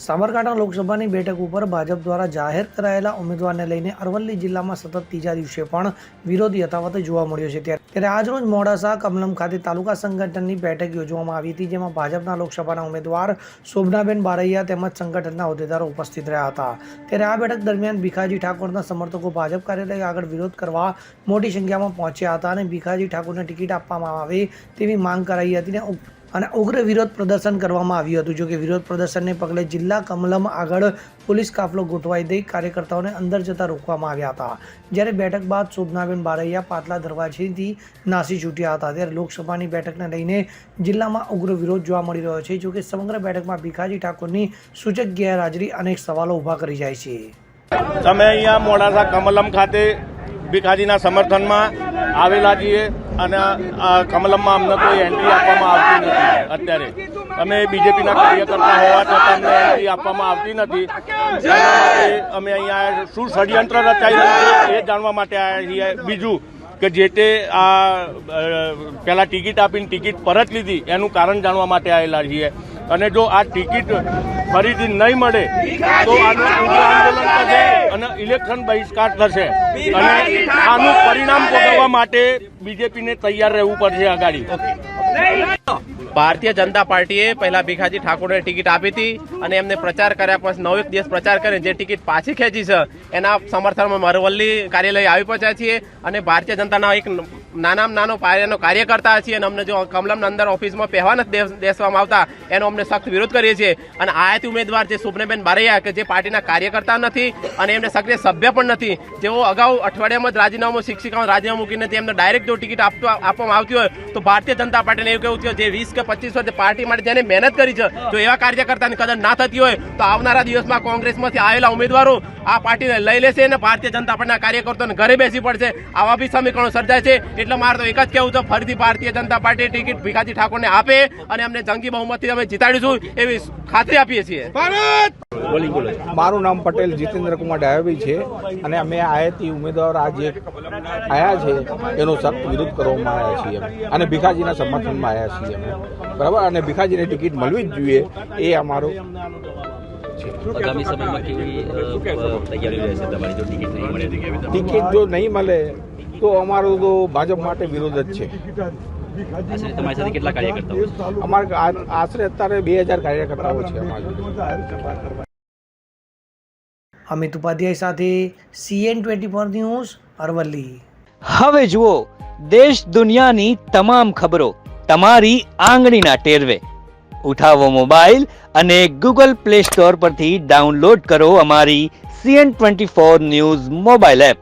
સાબરકાંઠા લોકસભાની બેઠક ઉપર ભાજપ દ્વારા જાહેર કરાયેલા ઉમેદવારને લઈને અરવલ્લી જિલ્લામાં સતત ત્રીજા દિવસે પણ વિરોધ યથાવત જોવા મળ્યો છે. ત્યારે આજરોજ મોડાસા, કમલમ ખાતે તાલુકા સંગઠનની બેઠક યોજવામાં આવી હતી, જેમાં ભાજપના લોકસભાના ઉમેદવાર શોભનાબેન બારૈયા તેમજ સંગઠનના હોદ્દેદારો ઉપસ્થિત રહ્યા હતા. ત્યારે આ બેઠક દરમિયાન ભીખાજી ઠાકોરના સમર્થકો ભાજપ કાર્યાલય આગળ વિરોધ કરવા મોટી સંખ્યામાં પહોંચ્યા હતા અને ભીખાજી ઠાકોરને ટિકિટ આપવામાં આવે તેવી માંગ કરાઈ હતી ને ઉપ- અને ઉગ્ર વિરોધ પ્રદર્શન કરવામાં આવ્યું હતું. જોકે વિરોધ પ્રદર્શનને પગલે જિલ્લા કમલમ આગળ પોલીસ કાફલો ગોઠવાઈ દઈ કાર્યકર્તાઓને અંદર જતા રોકવામાં આવ્યા હતા. જ્યારે બેઠક બાદ શોભનાબેન બારૈયા પાટલા દરવાજેથી નાસી છૂટ્યા હતા. ત્યારે લોકસભાની બેઠકને લઈને જિલ્લામાં ઉગ્ર વિરોધ જોવા મળી રહ્યો છે. જોકે સમગ્ર બેઠકમાં ભીખાજી ઠાકોરની સૂચક ગેરહાજરી અનેક સવાલો ઊભા કરી જાય છે. તમે અહીંયા મોડાસા કમલમ ખાતે ભીખાજીના સમર્થનમાં આવેલા છીએ અને કમલમમાં અમને કોઈ એન્ટ્રી આપવામાં આવતી નથી અત્યારે. અમે બીજેપીના કાર્યકર્તા હોવા છતાં અમને એન્ટ્રી આપવામાં આવતી નથી. અમે અહીંયા શું ષડયંત્ર રચાઈ રહ્યું છે એ જાણવા માટે આવ્યા છીએ. બીજું કે જે તે આ પહેલાં ટિકિટ આપીને ટિકિટ પરત લીધી એનું કારણ જાણવા માટે આવેલા છીએ. અને જો આ ટિકિટ ફરીથી નહીં મળે તો આનું આંદોલન થશે. અને ઇલેક્શન બહિષ્કાર થશે. અને આનું પરિણામ ભોગવવા માટે બીજેપીને તૈયાર રહેવું પડશે આગાડી. ભારતીય જનતા પાર્ટીએ પહેલા ભીખાજી ઠાકોરને ટિકિટ આપી હતી અને એમને પ્રચાર કર્યા પછી નવ એક દિવસ પ્રચાર કરીને જે ટિકિટ પાછી ખેંચી છે એના સમર્થનમાં મરવલ્લી કાર્યાલય આવી પહોંચ્યા છીએ અને ભારતીય જનતાના એક નાનામાં નાનો પાયાનો કાર્યકર્તા છીએ અને અમને જો કમલમના અંદર ઓફિસમાં પહેવા નથી દે- દેવામાં આવતા, એનો અમને સખ્ત વિરોધ કરીએ છીએ. અને આયાતી ઉમેદવાર જે સુપનેબેન બારૈયા કે જે પાર્ટીના કાર્યકર્તા નથી અને એમને સક્રિય સભ્ય પણ નથી. જેઓ અગાઉ અઠવાડિયામાં જ રાજીનામું શિક્ષિકાઓ રાજીનામું મૂકીને તેમને ડાયરેક્ટ જો ટિકિટ આપવા આપવામાં આવતી હોય, તો ભારતીય જનતા પાર્ટીને એવું કેવું છે જે વીસ કે પચીસ વર્ષ પાર્ટી માટે જેને મહેનત કરી છે, જો એવા કાર્યકર્તાની કદર ના થતી હોય, તો આવનારા દિવસમાં કોંગ્રેસમાંથી આવેલા ઉમેદવારો આ પાર્ટીને લઈ લેશે અને ભારતીય જનતા પાર્ટીના કાર્યકર્તાઓને ઘરે બેસી પડશે. આવા બી સમીકરણો સર્જાય છે. એટલે મારે તો એક જ કહેવું છે ફરીથી ભારતીય જનતા પાર્ટી ટિકિટ ભીખાજી ઠાકોરને આપે અને અમને જંગી બહુમતથી અમે જીતાડીશું એવી ખાતરી આપીએ છીએ. મારું નામ પટેલ જીતેન્દ્ર કુમાર ડાયાબી છે અને અમે આયાતી ઉમેદવાર આજે આવ્યા આયા છે એનો સખ્ત વિરોધ કરવામાં આવ્યા છીએ અને ભીખાજીના સમર્થનમાં આવ્યા છીએ અમે. બરાબર? અને ભીખાજીને ટિકિટ મળવી જ જોઈએ એ અમારો આગામી સમયમાં કેવી તૈયારી રહેશે તમારી? જો ટિકિટ નહીં મળે તો? કેવી રીતે? ટિકિટ જો નહીં મળે તો અમારો તો ભાજપ માટે વિરોધ જ છે. આશરે તમારી સાથે કેટલા કાર્યકર્તાઓ અમારે આશરે અત્યારે બે હજાર કાર્યકર્તાઓ છે અમારા અમિત ઉપાધ્યાય સાથે CN twenty four news Aravalli. હવે જુઓ દેશ દુનિયાની તમામ ખબરો તમારી આંગળીના ટેરવે. ઉઠાવો મોબાઈલ અને ગૂગલ પ્લે સ્ટોર પરથી ડાઉનલોડ કરો અમારી CN twenty four news mobile app.